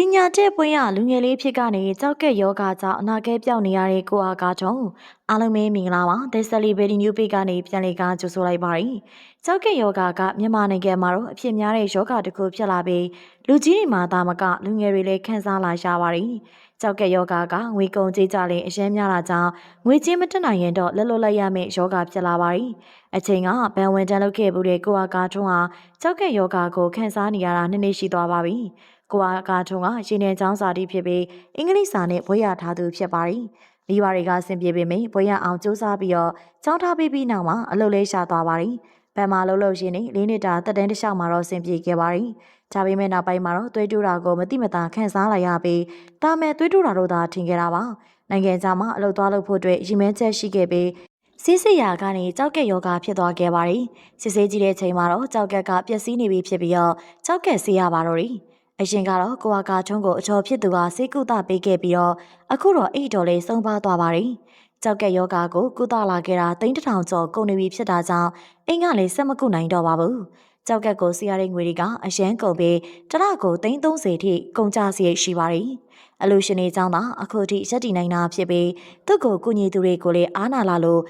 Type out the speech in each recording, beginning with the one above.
ပညာတဲ့ပွင့်ရလူငယ်လေးဖြစ်ကနေကြောက်ကက်ယောဂကြောင့်အနာကဲပြောက်နေရတဲ့ကိုအားကားထုံးအားလုံးပဲမင်္ဂလာပါ The Celebrity New Page ကနေပြန်လည်ကကြိုဆိုလိုက်ပါရစေကြောက်ကက်ယောဂကမြန်မာနိုင်ငံမှာတော့အဖြစ်များတဲ့ယောဂတစ်ခုဖြစ်လာပြီးလူကြီးတွေမှာသာမကလူငယ်တွေလည်းခံစားလာရပါတယ်ကြောက်ကက်ယောဂကငွေကုန်ကြေးကြလည်းအရင်များလာကြောင်းငွေချင်းမတက်နိုင်ရင်တော့လက်လွတ်လိုက်ရမယ့်ယောဂဖြစ်လာပါတယ်အချိန်ကဘန်ဝင်တန်းလုပ်ခဲ့မှုတဲ့ကိုအားကားထုံးဟာကြောက်ကက်ယောဂကိုခန်းစားနေရတာနှစ်နှစ်ရှိသွားပါပြီ ကိုအားကားထုံးကရင်းနှီးချောင်းစာတိဖြစ်ပြီးအင်္ဂလိပ်စာနဲ့ဘွဲ့ရထားသူဖြစ်ပါတယ်မိဘတွေကဆင်ပြေပေမယ့်ဘွဲ့ရအောင်စူးစမ်းပြီးတော့ကျောင်းထားပြီးပြီးနောက်မှာအလုပ်လေးရှာသွားပါတယ်ဘန်မာလှုပ်လှုပ်ရင်းနဲ့လေးနှစ်တာတက်တန်းတစ်လျှောက်မှာတော့ဆင်ပြေခဲ့ပါတယ်။ဒါပေမဲ့နောက်ပိုင်းမှာတော့သွေးတူးတာကိုမတိမတာခန့်စားလိုက်ရပြီးတာမဲ့သွေးတူးတာတို့သာထင်ခဲ့တာပါ။နိုင်ငံခြားမှာအလုပ်သွားလုပ်ဖို့အတွက်ရည်မှန်းချက်ရှိခဲ့ပြီးစစ်စစ်ရာကနေကြောက်ကက်ယောဂဖြစ်သွားခဲ့ပါတယ်။စစ်ဆေးကြည့်တဲ့ချိန်မှာတော့ကြောက်ကက်ကပျက်စီးနေပြီဖြစ်ပြီးတော့ကြောက်ကက်ဆေးရပါတော့တယ်။ အရင်ကတော့ကိုဝါကာထုံးကိုအချော်ဖြစ်သူကစေကုသပေးခဲ့ပြီးတော့အခုတော့အိတ်တော်လေးဆုံးပါသွားပါတယ်။ကြောက်ကက်ယောဂကိုကုသလာခဲ့တာတိန်းတထောင်ကျော်ကုန်နေပြီဖြစ်တာကြောင့်အိမ်ကလည်းဆက်မကုနိုင်တော့ပါဘူး။ကြောက်ကက်ကိုစီရတဲ့ငွေတွေကအရန်ကုန်ပြီးတရကို330ထိကုန်ကြစရိတ်ရှိပါတယ်။အလူရှင်တွေကြောင့်သာအခုထိရက်တည်နိုင်တာဖြစ်ပြီးသူ့ကိုကုညီသူတွေကိုလည်းအားနာလာလို့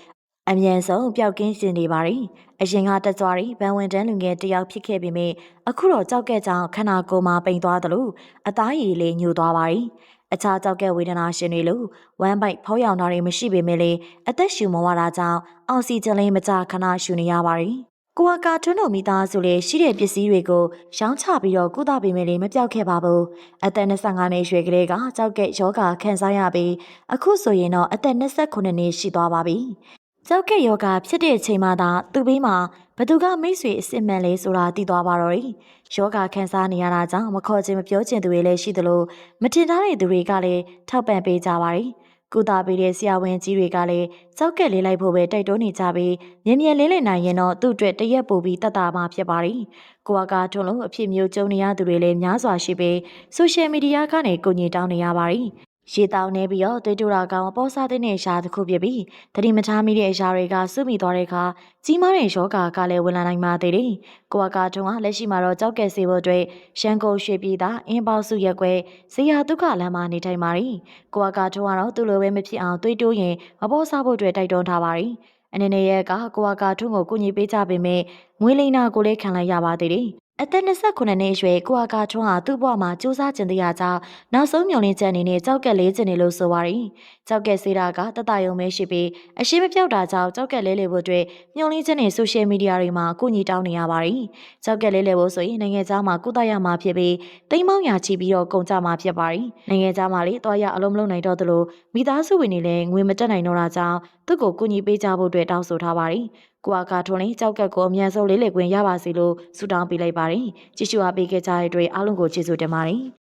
အမြန်ဆုံးပျောက်ကင်းရှင်နေပါတယ်။အရင်ကတက်ကြွရီဘန်ဝင်တန်းလူငယ်တယောက်ဖြစ်ခဲ့ပေမယ့်အခုတော့ကြောက်ကက်ကြောင့်ခန္ဓာကိုယ်မှာပိန်သွားသလိုအသားရည်လေးညှို့သွားပါတယ်။အခြားကြောက်ကက်ဝေဒနာရှင်တွေလိုဝမ်းပိုက်ဖောက်ရောင်တာတွေမရှိပေမဲ့လည်းအသက်ရှူမဝတာကြောင့်အောက်ဆီဂျင်လေးမကြခဏရှူနေရပါတယ်။ကိုအကာထွန်းတော်မိသားစုလေးရှိတဲ့ပစ္စည်းတွေကိုရောင်းချပြီးတော့ကုသပေးမယ်လေမပြောက်ခဲ့ပါဘူး။အသက်25နှစ်ရွယ်ကလေးကကြောက်ကက်ယောဂခံစားရပြီးအခုဆိုရင်တော့အသက်29နှစ်ရှိသွားပါပြီ။ ကြောက်ကက်ယောဂဖြစ်တဲ့အချိန်မှသာသူ့ဘေးမှာဘသူကမိတ်ဆွေအစ်စ်မှန်လဲဆိုတာသိသွားပါတော့တယ်။ယောဂခံစားနေရတာကြောင့်မခေါ်ချင်မပြောချင်သူတွေလည်းရှိသလိုမတင်ထားတဲ့သူတွေကလည်းထောက်ပံ့ပေးကြပါတယ်။ကုသပေးတဲ့ဆရာဝန်ကြီးတွေကလည်းကြောက်ကက်လေးလိုက်ဖို့ပဲတိုက်တွန်းနေကြပြီးမြင်မြင်လေးလေးနိုင်ရင်တော့သူ့အတွက်တရက်ပို့ပြီးတတ်တာမှဖြစ်ပါတယ်။ကိုကကထွန်းလုံးအဖြစ်မျိုးကြုံနေရသူတွေလည်းများစွာရှိပြီးဆိုရှယ်မီဒီယာကနေကိုညီတောင်းနေရပါတယ်။ ရေတောင်းနေပြီးတော့သွေးတူတာကောင်အပေါ်စားတဲ့ရှာတစ်ခုဖြစ်ပြီးတတိမထားမိတဲ့အရာတွေကစုမိသွားတဲ့အခါကြီးမားတဲ့ယောဂကလည်းဝင်လာနိုင်ပါသေးတယ်။ကိုကကတုံးကလက်ရှိမှာတော့ကြောက်ကဲစေဖို့အတွက်ရန်ကုန်ရွှေပြည်သာအင်းပေါစုရက်ွယ်ဇေယျဒုက္ခလမ်းမှာနေထိုင်ပါတယ်။ကိုကကတုံးကတော့သူ့လိုပဲမဖြစ်အောင်သွေးတိုးရင်မပေါ်စားဖို့အတွက်တိုက်တွန်းထားပါတယ်။အနေနဲ့ရကကိုကကထုံးကိုကုညီပေးကြပေမဲ့ငွေလိန်နာကိုလည်းခံလိုက်ရပါသေးတယ်။ အသက်29နှစ်အရွယ်ကိုအာကာထွန်းဟာသူ့ဘဝမှာစူးစမ်းကျင်တရားကြောင့်နောက်ဆုံးမျှော်လင့်ချက်အနေနဲ့ကြောက်ကက်လေးကျင်နေလို့ဆိုပါရီ။ကြောက်ကက်စေးတာကတတယုံပဲရှိပြီးအရှိမပြောက်တာကြောင့်ကြောက်ကက်လေးလေးဖို့အတွက်မျှော်လင့်ချက်နဲ့ဆိုရှယ်မီဒီယာတွေမှာအကူအညီတောင်းနေရပါရီ။ကြောက်ကက်လေးလေးဖို့ဆိုရင်နိုင်ငံသားမှာကုသရမှာဖြစ်ပြီးတိမ်မောင်းရာချီပြီးတော့ကုန်ကြမှာဖြစ်ပါရီ။နိုင်ငံသားမှာလေတွားရအလုံးမလုံးနိုင်တော့သလိုမိသားစုဝင်တွေလည်းငွေမတက်နိုင်တော့တာကြောင့်သူ့ကိုကူညီပေးကြဖို့အတွက်တောင်းဆိုထားပါရီ။ကိုအာကာထွန်းလေးကြောက်ကက်ကိုအမြန်ဆုံးလေးလေခွင့်ရပါစေလို့ဆုတောင်းပေးလိုက်ပါတယ်။ကြည့်ရှုအားပေးခဲ့ကြတဲ့အတွက်အားလုံးကိုကျေးဇူးတင်ပါတယ်။